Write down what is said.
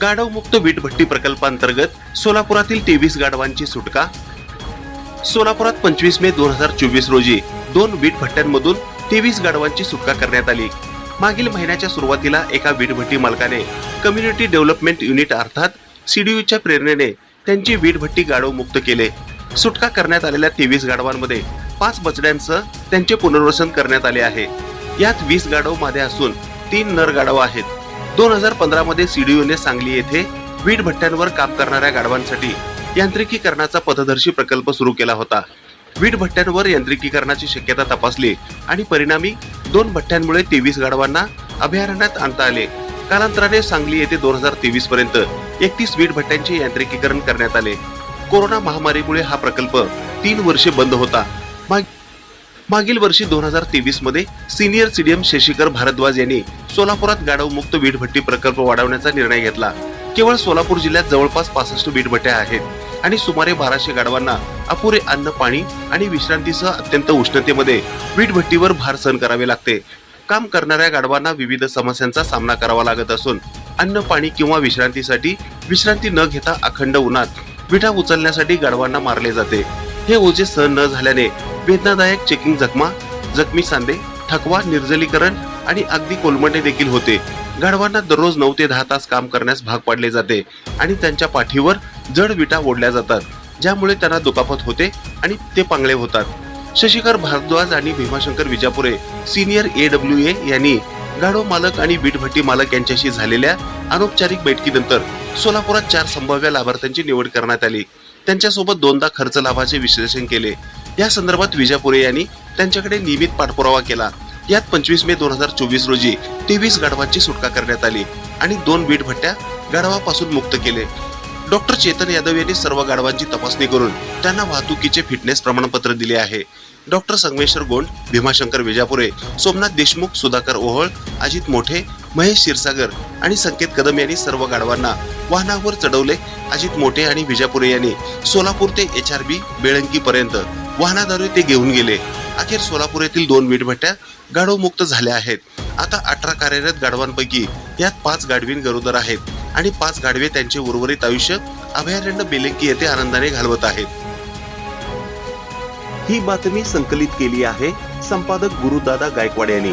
गाढवमुक्त वीटभट्टी प्रकल्पांतर्गत सोलापुरातील तेवीस गाढवांची सुटका. सोलापुरात पंचवीस मे दोन हजार चोवीस रोजी दोन वीटभट्ट्यांमधून तेवीस गाढवांची सुटका करण्यात आली. मागील महिन्याच्या सुरुवातीला एका वीटभट्टी मालकाने कम्युनिटी डेव्हलपमेंट युनिट अर्थात सीडीयूच्या प्रेरणेने त्यांची वीटभट्टी गाढव मुक्त केले. सुटका करण्यात आलेल्या तेवीस गाढवांमध्ये पाच बछड्यांसह त्यांचे पुनर्वसन करण्यात आले आहे. यात वीस गाढव मादे असून तीन नर गाढव आहेत. दोन हजार पंधरा मध्ये सीडीयूने सांगली येथे वीट भट्ट्यांवर काम करणाऱ्या गाढवांसाठी यांत्रिकीकरणाचा पथदर्शी प्रकल्प सुरू केला होता. वीट भट्ट्यांवर यांत्रिकीकरणाची शक्यता तपासली आणि परिणामी दोन भट्ट्यांमुळे तेवीस गाढवांना अभयारण्यात आणता आले. कालांतराने सांगली येथे दोन हजार तेवीस पर्यंत एकतीस वीट भट्ट्यांचे यांत्रिकीकरण करण्यात आले. कोरोना महामारीमुळे हा प्रकल्प तीन वर्षे बंद होता. मागील वर्षी दोन हजार तेवीसमध्ये सिनियर सीडीएम शशिकर भारद्वाज यांनी सोलापुरात गाढव मुक्त वीटभट्टी प्रकल्प वाढवण्याचा निर्णय घेतला. केवळ सोलापूर जिल्ह्यात जवळपास पासष्ट वीटभट्ट्या आहेत आणि सुमारे बाराशे गाढवांना अपुरे अन्न पाणी आणि विश्रांतीसह अत्यंत उष्णतेमध्ये वीटभट्टीवर भार सहन करावे लागते. काम करणाऱ्या गाढवांना विविध समस्यांचा सामना करावा लागत असून अन्न पाणी किंवा विश्रांतीसाठी विश्रांती न घेता अखंड उन्हात विटा उचलण्यासाठी गाढवांना मारले जाते. हे ओझे सहन न झाल्याने वेदनादायक चेकिंग जखमा जखमी सांधे थकवा निर्जलीकरण आणि अगदी कोलमटे देखील होते. गाढवांना दररोज नऊ ते दहा तास काम करण्यास भाग पाडले जाते आणि त्यांच्या पाठीवर जड विटा ओढल्या जातात ज्यामुळे त्यांना दुखापत होते आणि ते पांगळे होतात. शशिकर भारद्वाज आणि Bhimashankar Vijapure senior A W A यांनी गाढव मालक आणि बीटभट्टी मालक यांच्याशी झालेल्या अनौपचारिक बैठकीनंतर सोलापुरात चार संभाव्य लाभार्थ्यांची निवड करण्यात आली. त्यांच्यासोबत दोनदा खर्च लाभाचे विश्लेषण केले. या संदर्भात विजापुरे यांनी त्यांच्याकडे नियमित पाठपुरावा केला. यात पंचवीस मे दोन हजार चोवीस रोजी तेवीस गाढवांची सुटका करण्यात आली आणि दोन बीट भट्ट्या गाढवापासून मुक्त केले. डॉक्टर चेतन यादव यांनी सर्व गाढवांची तपासणी करून त्यांना वाहतुकीचे फिटनेस प्रमाणपत्र दिले आहे. डॉक्टर संगमेश्वर गोंड भीमाशंकर विजापुरे सोमनाथ देशमुख सुधाकर ओहळ अजित मोठे महेश क्षीरसागर आणि संकेत कदम यांनी सर्व गाढवांना वाहनावर चढवले. अजित मोठे आणि विजापुरे यांनी सोलापूर ते एच आर बी बेळंकी पर्यंत वाहनाद्वारे ते घेऊन गेले. अखेर सोलापूर येथील दोन वीटभट्ट्या गाढव मुक्त झाल्या आहेत. आता अठरा कार्यरत गाढवांपैकी यात पाच गाढवीन गरोदर आहेत आणि पाच गाढवे त्यांचे उर्वरित आयुष्य अभयारण्य बेलंकी येथे आनंदाने घालवत आहेत. ही बातमी संकलित केली आहे संपादक गुरुदादा गायकवाड यांनी.